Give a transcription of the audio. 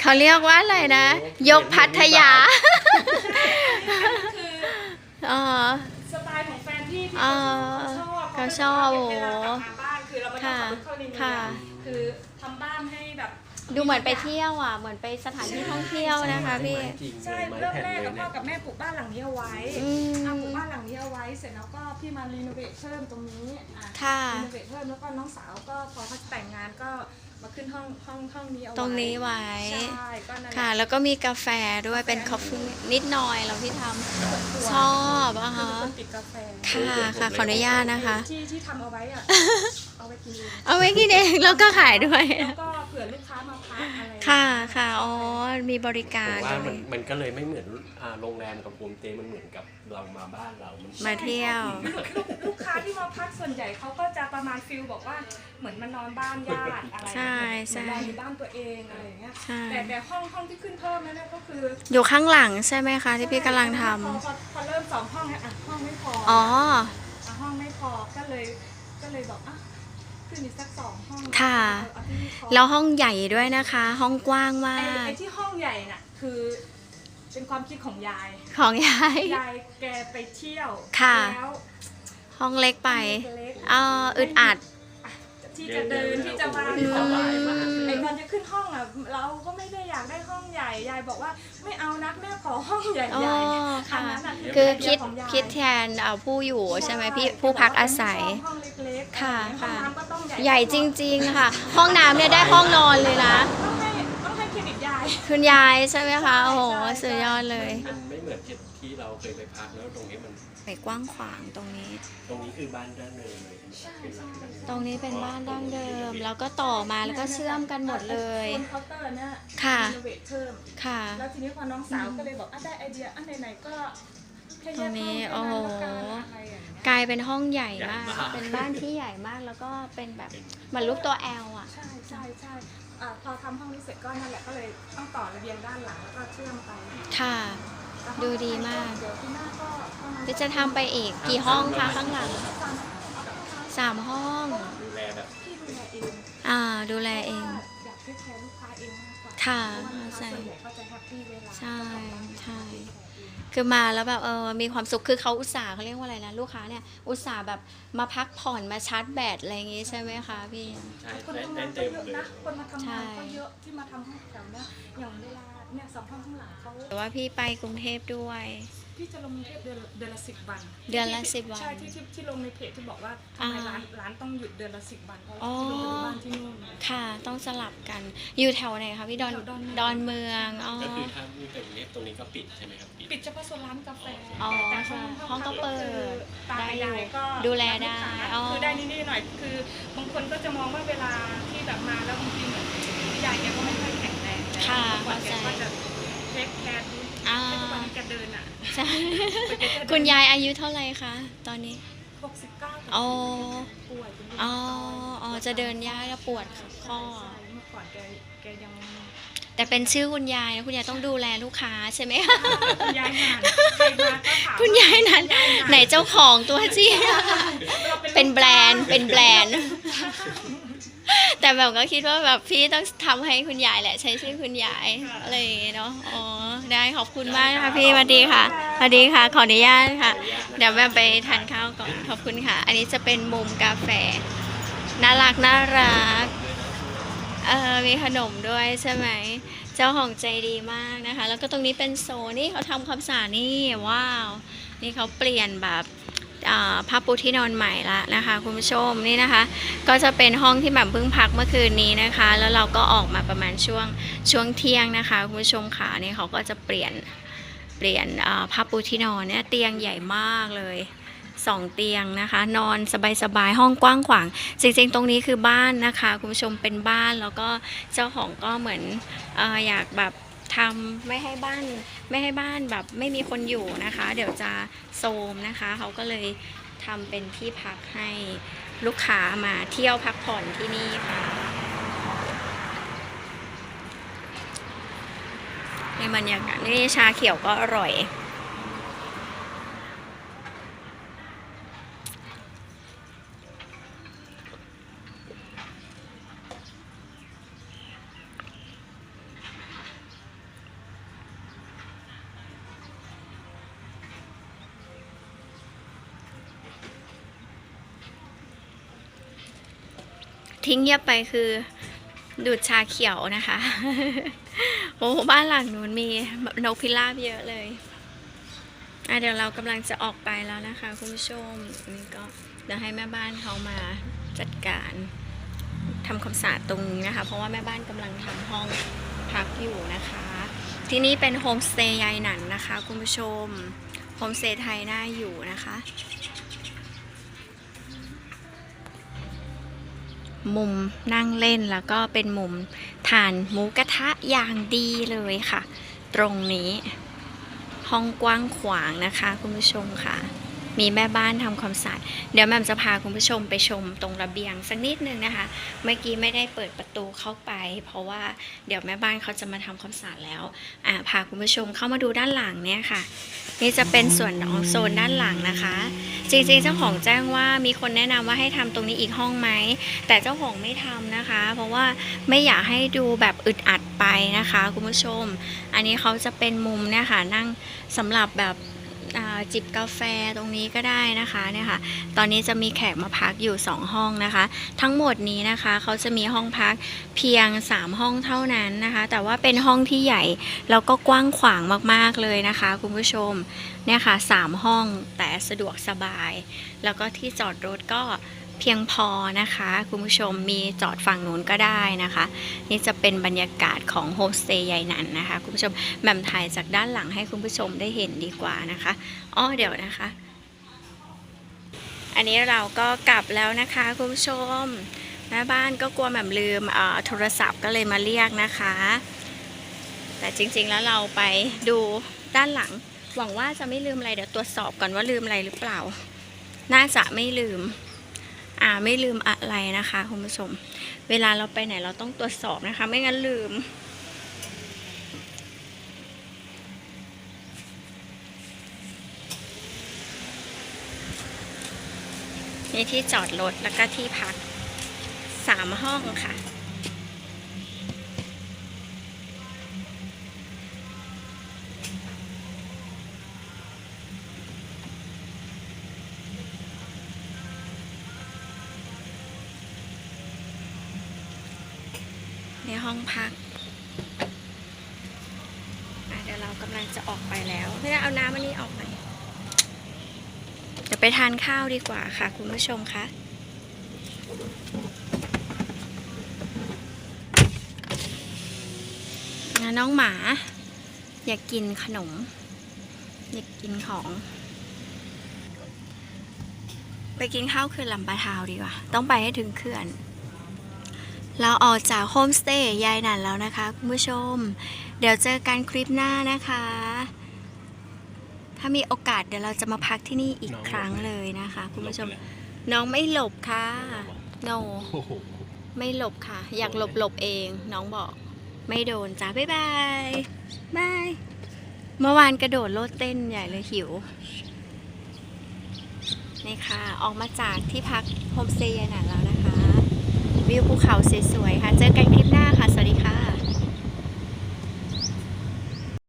เขาเรียกว่าอะไรนะ ยกพัทยา คืออ๋อ สไตล์ของแฟนพี่ที่อ๋อเขาชอบเขาชอบเวลาโอ้กลับมาบ้านคือเราไม่ต้องขับรถเข้าในเมืค่ะองคือทำบ้านให้แบบ ดูเหมือนไปเที่ยวอะ เหมือนไปสถานที่ท่องเที่ยวนะคะพี่ไม้จริงเลใช่ยไม้เริ่มแผ่นแรกเลยกับพ่เนี่อย กับแม่ปลูกบ้านหลังนี้เอาไว้อืม อะปลูกบ้านหลังนี้เอาไว้เสร็จแล้วก็พี่มารีโนเวทเพิ่มตรงนี้อะค่ะ รีโนเวทเพิ่มแล้วก็น้องสาวก็พอเขาแต่งงานก็ มาขึ้นห้องห้องห้องนี้เอาไว้ตรงนี้ไว้ ใช่ก็นั่นแหละค่ะ แล้วก็มีกาแฟด้วยเป็นคอฟฟี่นิดหน่อยเราที่ทำชอบอะคือฮะเป็นคนติดกาแฟค่ะค่ะขออนุญาตนะคะ ที่ที่ทำเอาไว้อะ เอาไว้กินเองเอาไว้กินเองแล้วก็ขายด้วย แล้วก็เผื่อลูกค้ามาพักอะไรค่ะค่ะอ๋อมีบริกาแต่รว่าด้วมันยมันก็เลยไม่เหมือนอ่าโรงแรมกับโฮมสเตย์มันเหมือนกับเรามาบ้านเรามันมาเที่ยวลูกลูกค้าที่มาพักส่วนใหญ่เขาก็จะประมาณฟิลบอกว่าเหมือนมานอนบ้านญาติอะไรใช่ใช่ เหมือนนอนอยู่บ้านตัวเองอะไรอย่างเงี้ย ใช่แต่แต่ห้องห้องที่ขึ้นเพิ่มนั่นนะก็คืออยู่ข้างหลังใช่ไหมคะที่พี่กำลังทพอพอพอเริ่มสองห้องเนี่ยอะห้องไม่พอำอ๋ออะห้องไม่พอก็เลยก็เลยบอกอะ ขึ้นอีกสักสองห้องค่ะ เอาเอาที่นี่พอแล้วห้องใหญ่ด้วยนะคะ ห้องกว้างมาไอ้ก ไอ้ที่ห้องใหญ่น่ะคือ เป็นความคิดของยาย ของยาย ยายแกไปเที่ยวค่ะ แล้วห้องเล็กไปเล็กอ่าอึดอัด ที่จะเดินที่จะวางอืของมไอ้ตอนจะขึ้นห้องอะเราก็ไม่ได้อยากได้ห้องใหญ่ ยายบอกว่าไม่เอานะแม่ขอห้องใหญ่อ๋อๆค่ะนนั้นน่ะคือไเคิดของยายคิดแทนเอ่อผู้อยู่ใช่ไหมพี่ผู้พักอาศัยห้องเล็กๆ ค่ะห้องค่ะ น้ำก็ต้องใหญ่ใหญ่จริงๆค่ะ ห้องน้ำเนี่ยได้ห้องนอนเลยนะ ต้องให้ต้องให้เครดิตยาย คุณยายใช่ไหมคะ โอ้โหใช่ใช่สุดยอดเลย มันไม่เหมือนที่ที่เราเคยไปพักแล้วตรงนี้มันไปกว้างขวางตรงนี้ ตรงนี้คือบ้านดั้งเดิมเลยใช่ไหมเป็นหลักดั้งเดิมตรงนี้เป็นบ้านดั้งเดิม แล้วก็ต่อมาแล้วก็เชื่อมกันหมดเลย บนเคาน์เตอร์เนี่ยค่ะ รีโนเวทเพิ่ม ค่ะ แล้วทีนี้พอน้องสาวก็เลยบอกอะได้ไอเดียอันไหนๆก็แค่แยก ตรงนี้ห้โอ้โหแค่นั้นละกันอะไรอย่างเงี้ยกลายเป็นห้องใหญ่มาก เป็นบ้านที่ใหญ่มากแล้วก็เป็นแบบเหมือนรูปตัวแอลอะ ใช่ใช่ใช่อะพอทำห้องนี้เสร็จก็นั่นแหละก็เลยต้องต่อระเบียงด้านหลังแล้วก็เชื่อมไปค่ะ แล้วห้องดูดีมาก เดี๋ยวที่หน้าก็ประมาณพี่จะทำไปอีกกี่ห้องคะข้างหลังสามห้องเอาแบบห้องสามห้อง ดูแลแบบ ที่ดูแลเอง อ่า ดูแลเองอยา กให้แคร์ลูกค้าเองมากกว่าค่ะเพราว่าลูกค้าใช่ ส่วนใหญ่ก็จะแฮปปี้เวลาใช่ใช่ คือมาแล้วแบบเออมีความสุขคือเขาอุตส่าห์เขาเรียกว่าอะไรนะลูกค้าเนี่ยอุตส่าห์แบบมาพักผ่อนมาชาร์จแบตอะไรอย่างงี้ใช่ไหมคะพี่ ใช่คนได้ทำได้งานก็เต็มเยอะเลยนะ คนมาทำงานใช่ก็เยอะที่มาทำห้องแถวเนี้ยอย่างเวลาเนี่ยสองห้องข้างหลังเขา แต่ว่าพี่ไปกรุงเทพด้วย พี่จะลงกรุงเทพเดือนเดือนละสิบวันเดือนละที่สิบวัน ใช่ที่ที่ที่ลงในเพจที่บอกว่าทำไมอ่าร้านร้านต้องหยุดเดือนละสิบวันเพราะอ๋อ ที่ลงไปบ้านที่นู่นเนี่ยค่ะต้องสลับกันอยู่แถวไหนคะพี่ดอนแถวดอนดอนเมืองอ๋อ ก็คือถ้ามีเป็นเนี้ยตรงนี้ก็ปิดใช่ไหมครับปิด ปิดเฉพาะโซนร้านกาแฟอ๋อแต่ใช่ห้องก็เปิดคือตากับยายก็ดูแลได้รับลูกค้าอ๋อ คือได้นิดๆหน่อยๆคือบางคนก็จะมองว่าเวลาที่แบบมาแล้วบางทีเหมือนยายแกก็ไม่ค่อยแข็งแรงแล้วค่ะบางวันแกเข้าใจก็จะเทคแคร์ดู ใช่ คุณยายอายุเท่าไหร่คะ ตอนนี้หกสิบเก้าอ๋อ ป่วยเป็นโรคอ๋ออ๋อจะเดินยากจะปวดข้อ ใช่เมื่อก่อนแกแกยังแต่เป็นชื่อคุณยายนะคุณยายต้องดูแลลูกค้าใช่ไหมคะคุณยายหนานใครมาก็ถามคุณยายนั้น ไหนเจ้าของตัวจริงเป็นแบรนด์เป็นแบรนด์ แต่แบบก็คิดว่าแบบพี่ต้องทำให้คุณยายแหละ ใช้ชื่อคุณยายอะไรอย่างเงี้ยเนาะอ๋อ ได้ขอบคุณมากนะคะพี่สวัสดีค่ะสวัสดีค่ะ ขออนุญาตค่ะ เดี๋ยวแม่ไปทานข้าวก่อนขอบคุณค่ะ อันนี้จะเป็นมุมกาแฟน่ารักน่ารักเออมีขนมด้วยใช่ไหมเจ้าของใจดีมากนะคะ แล้วก็ตรงนี้เป็นโซนนี่เขาทำความสะอาดนี่ว้าว นี่เขาเปลี่ยนแบบ อ่าผ้าปูที่นอนใหม่ละนะคะคุณผู้ชมนี่นะคะ ก็จะเป็นห้องที่แบบเพิ่งพักเมื่อคืนนี้นะคะ แล้วเราก็ออกมาประมาณช่วงช่วงเที่ยงนะคะคุณผู้ชมค่ะนี่เขาก็จะเปลี่ยนเปลี่ยนผ้าปูที่นอนเนี่ยเตียงใหญ่มากเลยสองเตียงนะคะ นอนสบายๆห้องกว้างขวางจริงๆ ตรงนี้คือบ้านนะคะ คุณผู้ชมเป็นบ้านแล้วก็เจ้าของก็เหมือนออยากแบบ ทำไม่ให้บ้านไม่ให้บ้านแบบไม่มีคนอยู่นะคะ เดี๋ยวจะโซมนะคะ เขาก็เลยทำเป็นที่พักให้ลูกค้ามาเที่ยวพักผ่อนที่นี่ค่ะในบรรยากาศนี่ชาเขียวก็อร่อย ที่เงียบไปคือ ดูดชาเขียวนะคะ โอ้บ้านหลังนู้นมีนกพิราบเยอะเลยอะเดี๋ยวเรากำลังจะออกไปแล้วนะคะ คุณผู้ชมนี่ก็เดี๋ยวให้แม่บ้านเขามาจัดการทำความสะอาดตรงนี้นะคะ เพราะว่าแม่บ้านกำลังทำห้องพักอยู่นะคะ ที่นี่เป็นโฮมสเตย์ยายหนันนะคะ คุณผู้ชมโฮมสเตย์ไทยน่าอยู่นะคะ มุมนั่งเล่นแล้วก็เป็นมุมทานหมูกระทะอย่างดีเลยค่ะ ตรงนี้ห้องกว้างขวางนะคะ คุณผู้ชมค่ะ มีแม่บ้านทำความสะอาดเดี๋ยวแม่จะพาคุณผู้ชมไปชมตรงระเบียงสักนิดนึงนะคะ เมื่อกี้ไม่ได้เปิดประตูเข้าไป เพราะว่าเดี๋ยวแม่บ้านเขาจะมาทำความสะอาดแล้วอ่าพาคุณผู้ชมเข้ามาดูด้านหลังเนี่ยค่ะ นี่จะเป็นส่วนของโซนด้านหลังนะคะ จริงๆเจ้าของแจ้งว่ามีคนแนะนำว่าให้ทำตรงนี้อีกห้องไหม แต่เจ้าของไม่ทำนะคะ เพราะว่าไม่อยากให้ดูแบบอึดอัดไปนะคะคุณผู้ชม อันนี้เขาจะเป็นมุมเนี่ยค่ะนั่งสำหรับแบบ จิบกาแฟตรงนี้ก็ได้นะคะเนี่ยค่ะ ตอนนี้จะมีแขกมาพักอยู่ 2 ห้องนะคะ ทั้งหมดนี้นะคะเขาจะมีห้องพักเพียง 3 ห้องเท่านั้นนะคะ แต่ว่าเป็นห้องที่ใหญ่แล้วก็กว้างขวางมากๆเลยนะคะ คุณผู้ชมเนี่ยค่ะสามห้องแต่สะดวกสบาย แล้วก็ที่จอดรถก็ เพียงพอนะคะ คุณผู้ชมมีจอดฝั่งนู้นก็ได้นะคะ นี่จะเป็นบรรยากาศของโฮมสเตย์ใหญ่นันนะคะ คุณผู้ชมแหม่มถ่ายจากด้านหลังให้คุณผู้ชมได้เห็นดีกว่านะคะอ้อเดี๋ยวนะคะ อันนี้เราก็กลับแล้วนะคะคุณผู้ชมแม่บ้านก็กลัวแหม่มลืมโทรศัพท์ก็เลยมาเรียกนะคะ แต่จริงๆแล้วเราไปดูด้านหลัง หวังว่าจะไม่ลืมอะไรเดี๋ยวตรวจสอบก่อนว่าลืมอะไรหรือเปล่า น่าจะไม่ลืม อ่าไม่ลืมอะไรนะคะคุณผู้ชม เวลาเราไปไหนเราต้องตรวจสอบนะคะ ไม่งั้นลืม นี่ที่จอดรถแล้วก็ที่พักสามห้องค่ะ ในห้องพักเดี๋ยวเรากำลังจะออกไปแล้วเพื่อเอาน้ำอันนี้ออกไปเดี๋ยวไปทานข้าวดีกว่าค่ะ คุณผู้ชมคะน้องหมา อยากกินขนม อยากกินของ ไปกินข้าวเขื่อนลำปะทาวดีกว่า ต้องไปให้ถึงเขื่อน เราออกจากโฮมสเตย์ยายหนันแล้วนะคะคุณผู้ชม เดี๋ยวเจอกันคลิปหน้านะคะ ถ้ามีโอกาสเดี๋ยวเราจะมาพักที่นี่อีกครั้งเลยนะคะ คุณผู้ชม น้องไม่หลบค่ะ no โอ้โหไม่หลบค่ะ อยากหลบหลบเอง น้องบอก ไม่โดนจ้าบ๊ายบายบายเมื่อวานกระโดดโลดเต้นใหญ่เลยหิวนี่ค่ะ ออกมาจากที่พักโฮมสเตย์ยายหนันแล้วนะคะ วิวภูเขาสวยๆค่ะ เจอกันคลิปหน้าค่ะ สวัสดีค่ะ